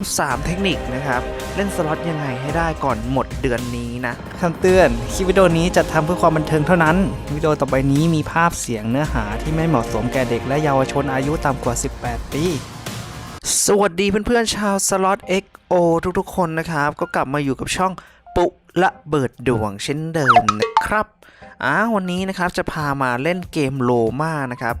3 เทคนิคนะครับ เล่นสล็อตยังไงให้ได้ก่อนหมดเดือนนี้นะคำเตือนคลิปวิดีโอนี้จัดทำเพื่อความบันเทิงเท่านั้น วิดีโอต่อไปนี้มีภาพเสียงเนื้อหาที่ไม่เหมาะสมแก่เด็กและเยาวชนอายุต่ำกว่า 18 ปี สวัสดีเพื่อนๆชาวสล็อต XO ทุกๆ คนนะครับ ก็กลับมาอยู่กับช่อง ปุละเบิดดวงเช่นเดิมนะครับอ่าวันนี้นะครับจะพามาเล่นเกมโลมานะครับ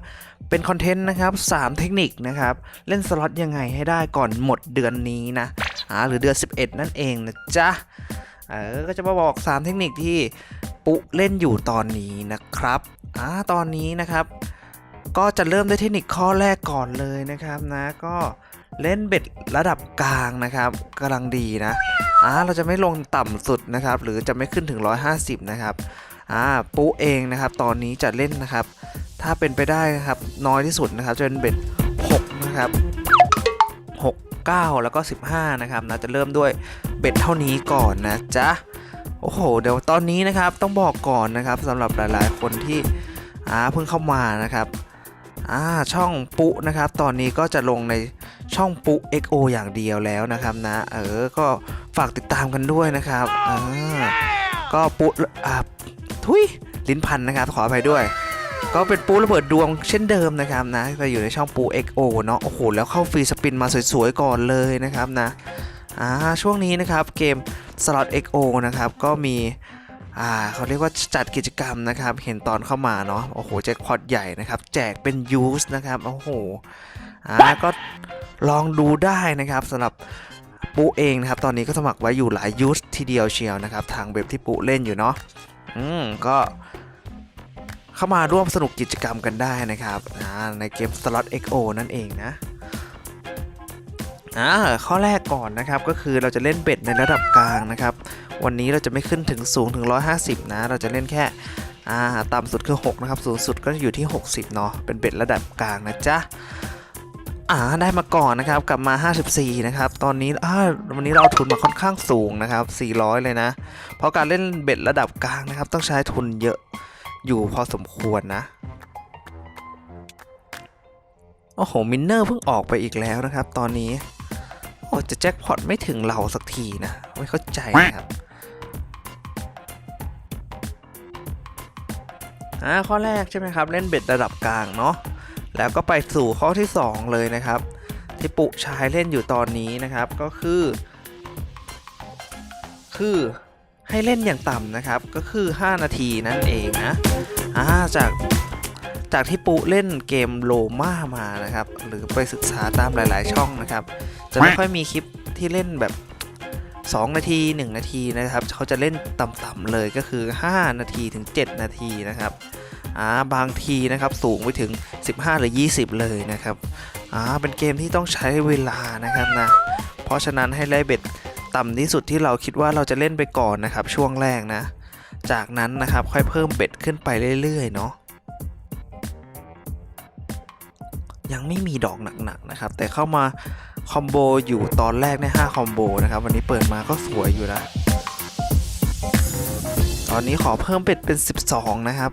เป็นคอนเทนต์นะครับ 3 เทคนิคนะครับ เล่นสล็อตยังไงให้ได้ก่อนหมดเดือนนี้นะอ่าหรือเดือน 11 นั่นเองนะจ๊ะเออก็จะมาบอก 3 เทคนิคที่ปุเล่นอยู่ตอนนี้นะครับอ่าตอนนี้นะครับ ก็จะเริ่มด้วยเทคนิคข้อแรกก่อนเลยนะครับนะก็ เล่นเบ็ดระดับกลางนะครับกำลังดีนะอ่าเราจะไม่ลงต่ำสุดนะครับ หรือจะไม่ขึ้นถึง 150 นะครับอ่าปุเองนะครับ ตอนนี้จะเล่นนะครับ ถ้าเป็นไปได้นะครับน้อยที่สุดนะครับจะเป็นเบ็ด6นะครับ6 9 แล้วก็ 15 นะครับนะจะเริ่มด้วยเบ็ดเท่านี้ก่อนนะจ๊ะโอ้โห เดี๋ยวตอนนี้นะครับต้องบอกก่อนนะครับสำหรับหลายๆ คนที่อ่าเพิ่งเข้ามานะครับอ่าช่องปุนะครับ ตอนนี้ก็จะลงใน ช่องปุ XO อย่างเดียวแล้วนะครับนะ เออ ก็ฝากติดตามกันด้วยนะครับอ่าก็ปุอ่าทุยลิ้นพันนะครับ ขออภัยด้วย ก็เป็นปูระเบิดดวงเช่นเดิมนะครับนะจะอยู่ในช่องปู XO เนาะ โอ้โห แล้วเข้าฟรีสปินมาสวยๆก่อนเลยนะครับนะ อ่า ช่วงนี้นะครับเกม Slot XO นะครับ ก็มี อ่าเขาเรียกว่าจัดกิจกรรมนะครับ เห็นตอนเข้ามาเนาะ โอ้โหแจ็คพอตใหญ่นะครับ แจกเป็นยูสนะครับ โอ้โห อ่า ก็ลองดูได้นะครับสำหรับปูเองนะครับ ตอนนี้ก็สมัครไว้อยู่หลายยูสทีเดียวเชียวนะครับ ทางเว็บที่ปูเล่นอยู่เนาะ อืม ก็เข้ามาร่วมสนุกกิจกรรมกันได้นะครับอ่าในเกม Slot XO นั่นเองนะ อ่าข้อแรกก่อนนะครับก็คือเราจะเล่นเบ็ดในระดับกลางนะครับ วันนี้เราจะไม่ขึ้นถึงสูงถึง 150 นะ เราจะเล่นแค่อ่าต่ำสุดคือ 6 นะครับ สูงสุดก็อยู่ที่ 60 เนาะเป็นเบ็ดระดับกลางนะจ๊ะอ่าได้มาก่อนนะครับกลับมา 54 นะครับ ตอนนี้อ่าวันนี้เราเอาทุนมาค่อนข้างสูงนะครับ 400 เลยนะ เพราะการเล่นเบ็ดระดับกลางนะครับ ต้องใช้ทุนเยอะอยู่พอสมควรนะโอ้โหมินเนอร์เพิ่งออกไปอีกแล้วนะครับ ตอนนี้ โอ้จะแจ็คพอตไม่ถึงเราสักทีนะ ไม่เข้าใจนะครับอ่าข้อแรกใช่ไหมครับ เล่นเบ็ดระดับกลางเนาะแล้วก็ไปสู่ข้อที่ 2 เลยนะครับ ที่ปุชายเล่นอยู่ตอนนี้นะครับก็คือ คือให้เล่นอย่างต่ำนะครับ ก็คือ 5 นาทีนั่นเองนะอ่าจากจากที่ปุเล่นเกมโลมามานะครับ หรือไปศึกษาตามหลาย ๆ ช่องนะครับ จะไม่ค่อยมีคลิปที่เล่นแบบ 2 นาที 1 นาทีนะครับ เขาจะเล่นต่ำๆเลยก็คือ 5 นาทีถึง 7 นาทีนะครับอ่าบางทีนะครับสูงไปถึง 15 หรือ 20 เลยนะครับอ่าเป็นเกมที่ต้องใช้เวลานะครับนะเพราะฉะนั้นให้ไล่เบ็ดต่ำที่สุดที่เราคิดว่าเราจะเล่นไปก่อนนะครับ ช่วงแรกนะ จากนั้นนะครับค่อยเพิ่มเบ็ดขึ้นไปเรื่อยๆเนาะยังไม่มีดอกหนักๆนะครับ แต่เข้ามา คอมโบอยู่ตอนแรกใน5คอมโบนะครับ วันนี้เปิดมาก็สวยอยู่นะ ตอนนี้ขอเพิ่มเบ็ดเป็น 12 นะครับ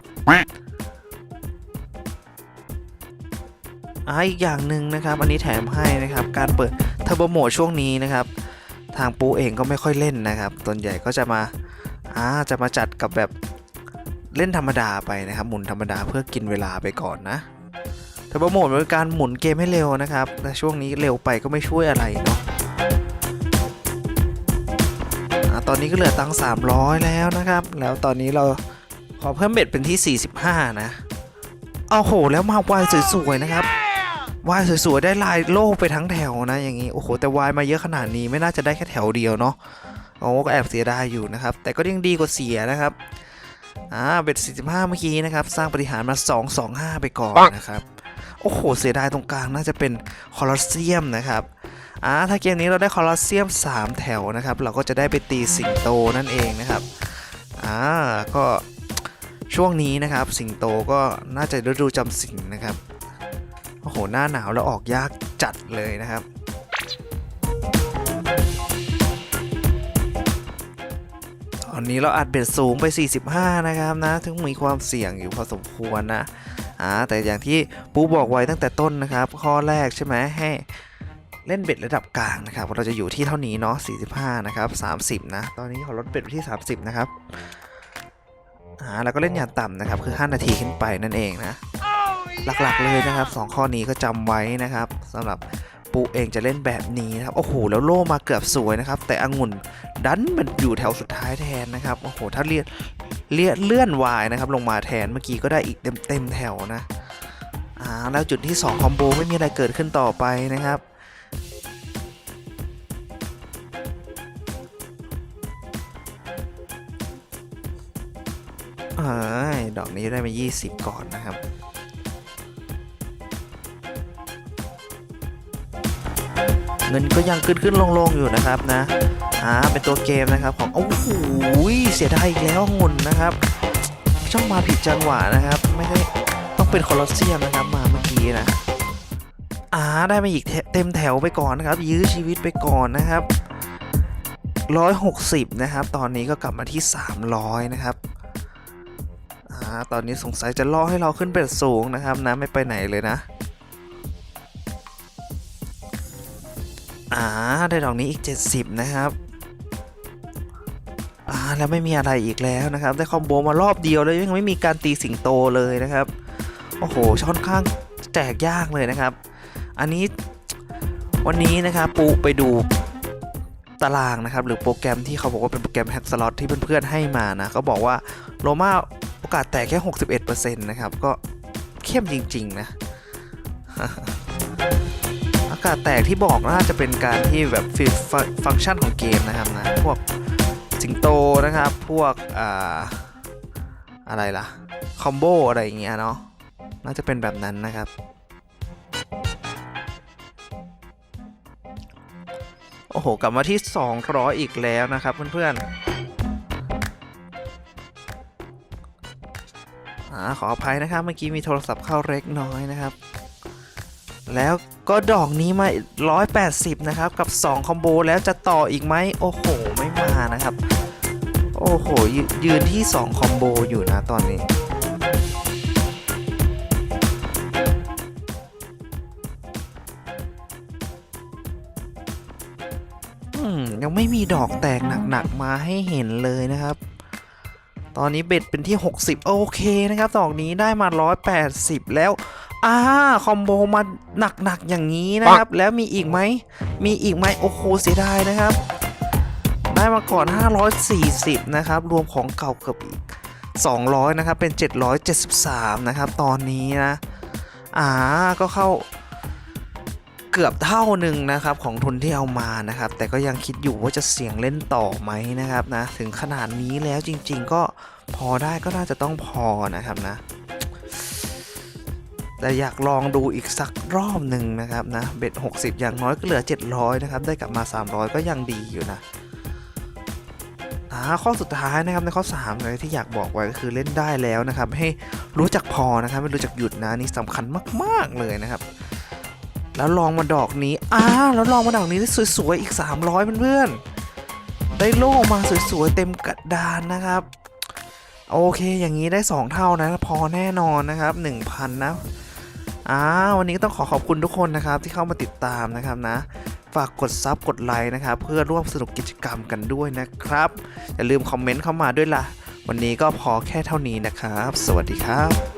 อ่าอีกอย่างหนึ่งนะครับ อันนี้แถมให้นะครับ การเปิดเทอร์โบโหมดช่วงนี้นะครับ ทางปูเองก็ไม่ค่อยเล่นนะครับส่วนใหญ่ก็จะมาอ่าจะมาจัดกับแบบเล่นธรรมดาไปนะครับ หมุนธรรมดาเพื่อกินเวลาไปก่อนนะ เทอร์โบโมดเป็นการหมุนเกมให้เร็วนะครับแต่ช่วงนี้เร็วไปก็ไม่ช่วยอะไรเนาะตอนนี้ก็เหลือตังค์300 แล้วนะครับ แล้วตอนนี้เราขอเพิ่มเบ็ดเป็นที่ 45 นะเอาโห แล้วมาวายสวยๆนะครับวายสวยๆได้ลายโล่ไปทั้งแถวนะอย่างนี้โอ้โหแต่วายมาเยอะขนาดนี้ไม่น่าจะได้แค่แถวเดียวเนาะโอ้ก็แอบเสียดายอยู่นะครับ แต่ก็ยังดีกว่าเสียนะครับอ่าเบ็ด45 เมื่อกี้นะครับ สร้างปฏิหารมา 225 ไปก่อนนะครับ โอ้โห เสียดายตรงกลางน่าจะเป็นคอลอสเซียมนะครับอ่าถ้าเกมนี้เราได้คอลอสเซียม 3 แถวนะครับ เราก็จะได้ไปตีสิงโตนั่นเองนะครับอ่าก็ช่วงนี้นะครับ สิงโตก็น่าจะฤดูจำสิงนะครับโอ้โหหน้าหนาวแล้วออกยากจัดเลยนะครับตอนนี้เราอัดเบ็ดสูงไป 45 นะครับนะ ถึงมีความเสี่ยงอยู่พอสมควรนะ อ่าแต่อย่างที่ปูบอกไว้ตั้งแต่ต้นนะครับ ข้อแรกใช่ไหมให้เล่นเบ็ดระดับกลางนะครับ เราจะอยู่ที่เท่านี้เนาะ 45 นะครับ 30 นะ ตอนนี้ขอลดเบ็ดไปที่ 30 นะครับอ่าแล้วก็เล่นอย่างต่ำนะครับ คือ 5 นาทีขึ้นไปนั่นเองนะ หลักๆเลยนะครับ 2 ข้อนี้ก็จำไว้นะครับสำหรับปูเองจะเล่นแบบนี้นะครับ โอ้โห แล้วโล่มาเกือบสวยนะครับ แต่องุ่นดันมันอยู่แถวสุดท้ายแทนนะครับ โอ้โห ถ้าเลียน เลียเลื่อนวายนะครับลงมาแทนเมื่อกี้ก็ได้อีกเต็มเต็มแถวนะอ่าแล้วจุดที่ 2 คอมโบไม่มีอะไรเกิดขึ้นต่อไปนะครับเอ้ยดอกนี้ได้มา 20 ก่อนนะครับ เงินก็ยังขึ้นขึ้นลงลงอยู่นะครับนะอ่าเป็นตัวเกมนะครับของโอ้โหเสียดายอีกแล้วงุนนะครับ ช่องมาผิดจังหวะนะครับ ไม่ได้ต้องเป็นคอลอสเซียมนะครับมาเมื่อกี้นะอ่าได้มาอีกเทเต็มแถวไปก่อนนะครับ ยื้อชีวิตไปก่อนนะครับ160 นะครับ ตอนนี้ก็กลับมาที่ 300 นะครับอ่าตอนนี้สงสัยจะล่อให้เราขึ้นเป็นสูงนะครับนะไม่ไปไหนเลยนะ อ่าได้ดอกนี้อีก 70 นะครับอ่าแล้วไม่มีอะไรอีกแล้วนะครับ ได้คอมโบมารอบเดียวเลยยังไม่มีการตีสิงโตเลยนะครับ โอ้โหค่อนข้างแจกยากเลยนะครับ อันนี้วันนี้นะครับปูไปดูตารางนะครับ หรือโปรแกรมที่เขาบอกว่าเป็นโปรแกรมแฮกสล็อตที่เพื่อนๆให้มานะเขาบอกว่าโรมาโอกาสแตกแค่ 61%นะครับ ก็เข้มจริง ๆ นะ กาศแตกที่บอกน่าจะเป็นการที่แบบฟิฟังฟังก์ชันของเกมนะครับนะพวกสิงโตนะครับ พวกอ่าอะไรล่ะ คอมโบอะไรอย่างเงี้ยเนาะน่าจะเป็นแบบนั้นนะครับ โอ้โห กลับมาที่ 200 อีกแล้วนะครับเพื่อนๆอาขออภัยนะครับ เมื่อกี้มีโทรศัพท์เข้าเล็กน้อยนะครับ แล้ว ก็ดอกนี้มา 180 นะครับ กับ 2 คอมโบแล้วจะต่ออีกไหม โอ้โห ไม่มานะครับ โอ้โหยยืนที่ 2 คอมโบอยู่นะตอนนี้อืมยังไม่มีดอกแตกหนักๆมาให้เห็นเลยนะครับ ตอนนี้เบ็ดเป็นที่ 60 โอเคนะครับ ดอกนี้ได้มา 180 แล้ว อ่าคอมโบมาหนักๆอย่างนี้นะครับ แล้วมีอีกไหม มีอีกไหมโอ้โหเสียดายนะครับ ได้มาก่อน 540 นะครับ รวมของเก่าเกือบอีก 200 นะครับ เป็น 773 นะครับ ตอนนี้นะ อ่า ก็เข้าเกือบเท่าหนึ่งนะครับของทุนที่เอามานะครับ แต่ก็ยังคิดอยู่ว่าจะเสี่ยงเล่นต่อไหมนะครับนะ ถึงขนาดนี้แล้วจริง ๆ ก็พอได้ก็น่าจะต้องพอนะครับนะ แต่อยากลองดูอีกสักรอบหนึ่งนะครับนะเบ็ด60 อย่างน้อยก็เหลือ 700 นะครับ ได้กลับมา 300 ก็ยังดีอยู่นะอ่าข้อสุดท้ายนะครับในข้อ3เลยที่อยากบอกไว้ก็คือเล่นได้แล้วนะครับ ให้รู้จักพอนะครับไม่รู้จักหยุดนะนี่สำคัญมากๆเลยนะครับ แล้วลองมาดอกนี้อ้าแล้วลองมาดอกนี้ได้สวยๆอีก 300เพื่อนๆได้โล่มาสวยๆเต็มกระดานนะครับ โอเคอย่างนี้ได้ 2 เท่านะพอแน่นอนนะครับ 1,000 นะ อ่าวันนี้ก็ต้องขอขอบคุณทุกคนนะครับที่เข้ามาติดตามนะครับนะ ฝากกดซับกดไลค์นะครับ เพื่อร่วมสนุกกิจกรรมกันด้วยนะครับ อย่าลืมคอมเมนต์เข้ามาด้วยล่ะ วันนี้ก็พอแค่เท่านี้นะครับ สวัสดีครับ